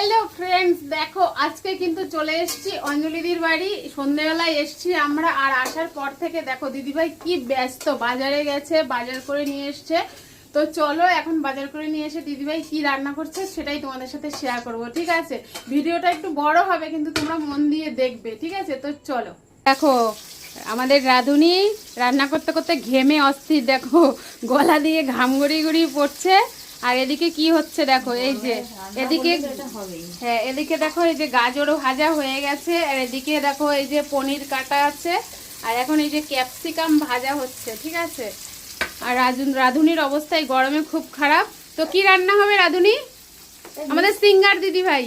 Hello friends দেখো, আজকে কিন্তু চলে এসেছি অঞ্জলিদির বাড়ি। সন্ধেবেলায় এসেছি আমরা, আর আসার পর থেকে দেখো, দিদিভাই কি ব্যস্ত। বাজারে গেছে, বাজার করে নিয়ে এসছে। তো চলো, এখন বাজার করে নিয়ে এসে দিদিভাই কি রান্না করছে সেটাই তোমাদের সাথে শেয়ার করব, ঠিক আছে? ভিডিওটা একটু বড় হবে, কিন্তু তোমরা মন দিয়ে দেখবে, ঠিক আছে? তো চলো। দেখো, আমাদের রাঁধুনি রান্না করতে করতে ঘেমে অস্থির। দেখো, গলা দিয়ে ঘাম গড়িয়ে গড়িয়ে পড়ছে। আর এদিকে কি হচ্ছে দেখো এই যে এদিকে হ্যাঁ এদিকে দেখো এই যে গাজরও ভাজা হয়ে গেছে আর এদিকে দেখো এই যে পনির কাটা আছে আর এখন এই যে ক্যাপসিকাম ভাজা হচ্ছে ঠিক আছে? আর রাজুন রাধুনির অবস্থায় গরমে খুব খারাপ। তো কি রান্না হবে রাধুনি? আমাদের সিঙ্গার দিদি ভাই।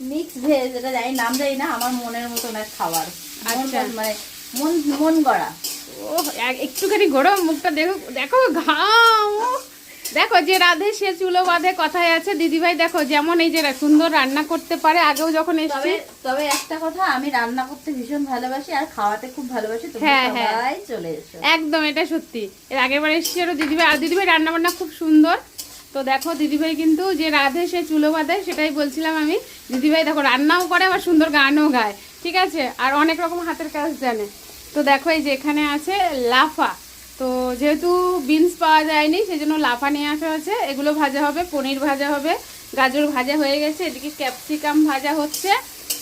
মিক্স ভেজ এটা জানি নাম জানি না আমার মনের মতন এক খাবার। আচ্ছা। মানে মন মন গড়া। ও একটুখানি গরম মুখটা দেখো দেখো ঘাম দেখো যে রাধে সে চুলো বাঁধে কথায় আছে দিদিভাই দেখো যেমন এই যে সুন্দর রান্না করতে পারে আগেও যখন এসেছি। তবে একটা কথা আমি রান্না করতে ভীষণ ভালোবাসি আর খাওয়াতে খুব ভালোবাসি হ্যাঁ, হ্যাঁ। চলে এসো। একদম এটা সত্যি। এর আগের বার এসেছি আরও দিদিভাই আর দিদিভাই রান্না বান্না খুব সুন্দর। তো দেখো দিদিভাই কিন্তু যে রাধে সে চুলো বাঁধে সেটাই বলছিলাম আমি। দিদিভাই দেখো রান্নাও করে আবার সুন্দর গানও গায় ঠিক আছে? আর অনেক রকম হাতের কাজ জানে। তো দেখো এই যে এখানে আছে লাফা। তো যেহেতু বিনস পাওয়া যায়নি সেই জন্য লাফা নিয়ে আসা হয়েছে। এগুলো ভাজা হবে পনির ভাজা হবে গাজর ভাজা হয়ে গেছে এদিকে ক্যাপসিকাম ভাজা হচ্ছে।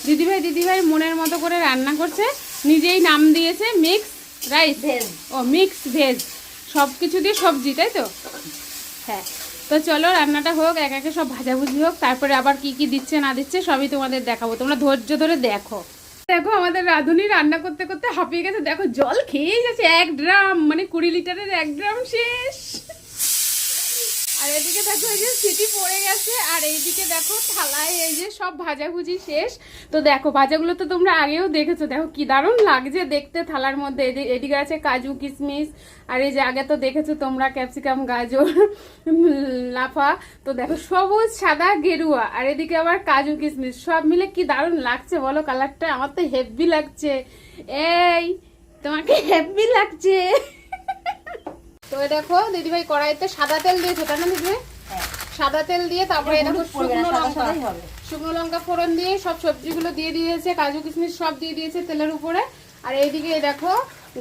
দিদিভাই দিদিভাই মনের মতো করে রান্না করছে নিজেই নাম দিয়েছে মিক্স রাইস। ভেজ। ও মিক্স ভেজ। সব কিছু দিয়ে সবজি তাই তো? হ্যাঁ। তো চলো রান্নাটা হোক এক একে সব ভাজাভুজি হোক তারপরে আবার কি কি দিচ্ছে না দিচ্ছে সবই তোমাদের দেখাবো। তোমরা ধৈর্য ধরে দেখো। দেখো আমাদের রাঁধুনি রান্না করতে করতে হাঁপিয়ে গেছে। দেখো জল খেয়ে গেছে এক ড্রাম মানে কুড়ি লিটারের এক ড্রাম শেষ। আর এদিকে দেখো এই যে সিটি পড়ে গেছে, আর এইদিকে দেখো থালায় এই যে সব ভাজাভুজি শেষ। তো দেখো, ভাজাগুলো তো তোমরা আগেও দেখেছ। দেখো, কি দারুণ লাগছে দেখতে থালার মধ্যে। এদি- এদিকে আছে কাজু কিশমিশ আর এই যে আগে তো দেখেছ তোমরা ক্যাপসিকাম, গাজর লাফা। তো দেখো, সবুজ, সাদা, গেরুয়া। আর এদিকে আবার কাজু কিশমিশ সব মিলে কি দারুণ লাগছে বলো কালারটা? আমার তো হেভি লাগছে। এই, তোমাকে হেভি লাগছে। তো দেখো দিদিভাই কড়াইতে সাদা তেল দিয়েছ তাই না দিদিভাই? হ্যাঁ। সাদা তেল দিয়ে তারপরে দেখো শুকনো লঙ্কা। শুকনো লঙ্কা ফোড়ন দিয়ে সব সবজিগুলো দিয়ে দিয়েছে কাজু কিশমিশ সব দিয়ে দিয়েছে তেলের উপরে। আর এইদিকে এই দেখো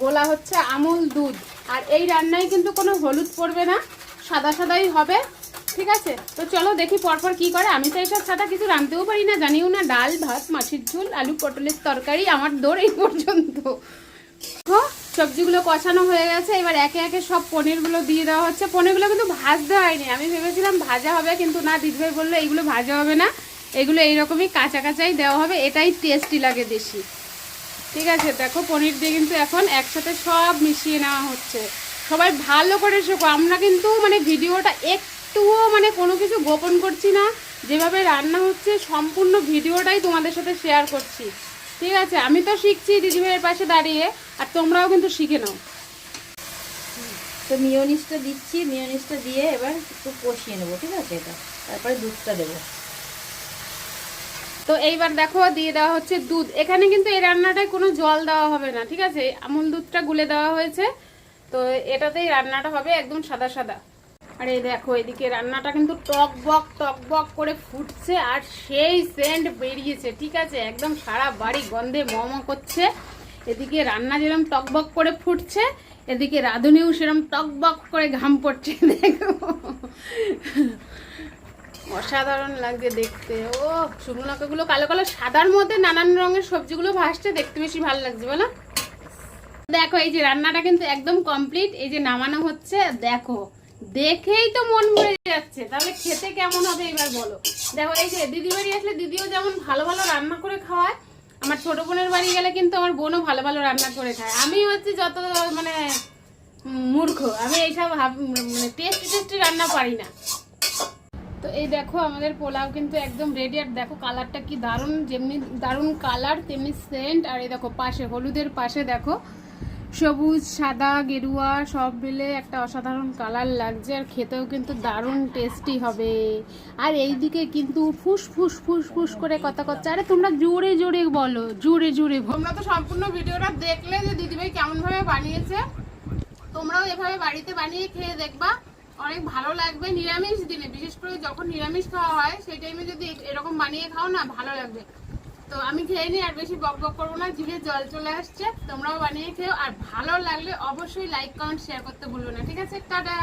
গোলা হচ্ছে আমুল দুধ। আর এই রান্নায় কিন্তু কোনো হলুদ পড়বে না সাদা সাদাই হবে ঠিক আছে? তো চলো দেখি পরপর কি করে। আমি তো এইসব সাদা কিছু রাঁধতেও পারি না জানিও না ডাল ভাত মাছের ঝোল আলু পটলের তরকারি আমার দৌড় এই পর্যন্ত। সবজিগুলো কষানো হয়ে গেছে। এবার একে একে সব পনিরগুলো দিয়ে দেওয়া হচ্ছে। পনিরগুলো কিন্তু ভাজতে হয়নি। আমি ভেবেছিলাম ভাজা হবে, কিন্তু না, দিদিভাই বলল, এইগুলো ভাজা হবে না। এগুলো এইরকমই কাঁচা কাঁচাই দেওয়া হবে। এটাই টেস্টি লাগে বেশি। ঠিক আছে, দেখো, পনির দিয়ে কিন্তু এখন একসাথে সব মিশিয়ে নেওয়া হচ্ছে। সবাই ভালো করে শেখো। আমরা কিন্তু মানে ভিডিওটা একটুও মানে কোনো কিছু গোপন করছি না। যেভাবে রান্না হচ্ছে, সম্পূর্ণ ভিডিওটাই তোমাদের সাথে শেয়ার করছি। ঠিক আছে আমি তো শিখছি দিদিভাইয়ের পাশে দাঁড়িয়ে আর তোমরাও কিন্তু শিখে নাও। তো মিওনিসটা দিচ্ছি মিওনিসটা দিয়ে এবার একটু কষিয়ে নেব ঠিক আছে এটা? তারপরে দুধটা দেবো। তো এইবার দেখো দিয়ে দেওয়া হচ্ছে দুধ। এখানে কিন্তু এই রান্নাটায় কোনো জল দেওয়া হবে না ঠিক আছে? আমুল দুধটা গুলে দেওয়া হয়েছে তো এটাতেই রান্নাটা হবে একদম সাদা সাদা। আর এই দেখো, এদিকে রান্নাটা কিন্তু টক বক টক বক করে ফুটছে আর সেই সেন্ট বেরিয়েছে, ঠিক আছে? একদম সারা বাড়ি গন্ধে মম করছে। এদিকে রান্না যেরকম টকবক করে ফুটছে, এদিকে রাঁধুনিও সেরকম টকবক করে ঘাম পড়ছে, দেখো। অসাধারণ লাগছে দেখতে। ও, শুকনো কালো কালো, সাদার মধ্যে নানান রঙের সবজিগুলো ভাসছে, দেখতে বেশি ভালো লাগছে, বলো? দেখো, এই যে রান্নাটা কিন্তু একদম কমপ্লিট এই যে নামানো হচ্ছে, দেখো। দেখেই তো মন ভরে যাচ্ছে। তাহলে খেতে কেমন হবে এবার বলো? দেখো, এই যে দিদি বাড়ি আসলে দিদিও যেমন ভালো ভালো রান্না করে খাওয়ায়, আমার ছোট বোনের বাড়ি গেলে কিন্তু আমার বোনও ভালো ভালো রান্না করে খায়। আমি হচ্ছে যত মানে মূর্খ, আমি এইসব মানে টেস্টি টেস্টি রান্না পারি না। তো এই দেখো, আমাদের পোলাও কিন্তু একদম রেডি আর দেখো কালারটা কি দারুণ, যেমনি দারুণ কালার তেমনি সেন্ট আর এই দেখো পাশে, হলুদের পাশে দেখো সবুজ, সাদা, গেরুয়া, সব মিলে একটা অসাধারণ কালার লাগছে আর খেতেও কিন্তু দারুণ টেস্টি হবে। আর এইদিকে কিন্তু ফুস ফুস ফুস ফুস করে কথা করছে আরে তোমরা জোরে জোরে বলো, জোরে জোরে তোমরা তো সম্পূর্ণ ভিডিওটা দেখলে যে দিদিভাই কেমন ভাবে বানিয়েছে। তোমরাও এভাবে বাড়িতে বানিয়ে খেয়ে দেখবা। অনেক ভালো লাগবে। নিরামিষ দিনে, বিশেষ করে যখন নিরামিষ খাওয়া হয়, সেই টাইমে যদি এরকম বানিয়ে খাও না, ভালো লাগবে। তো আমি খেয়ে নিই আর বেশি বক বক করব না জিভে জল চলে আসছে, তোমরাও বানিয়ে খেও। আর ভালো লাগলে অবশ্যই লাইক কমেন্ট শেয়ার করতে ভুলবো না। ঠিক আছে, টাটা!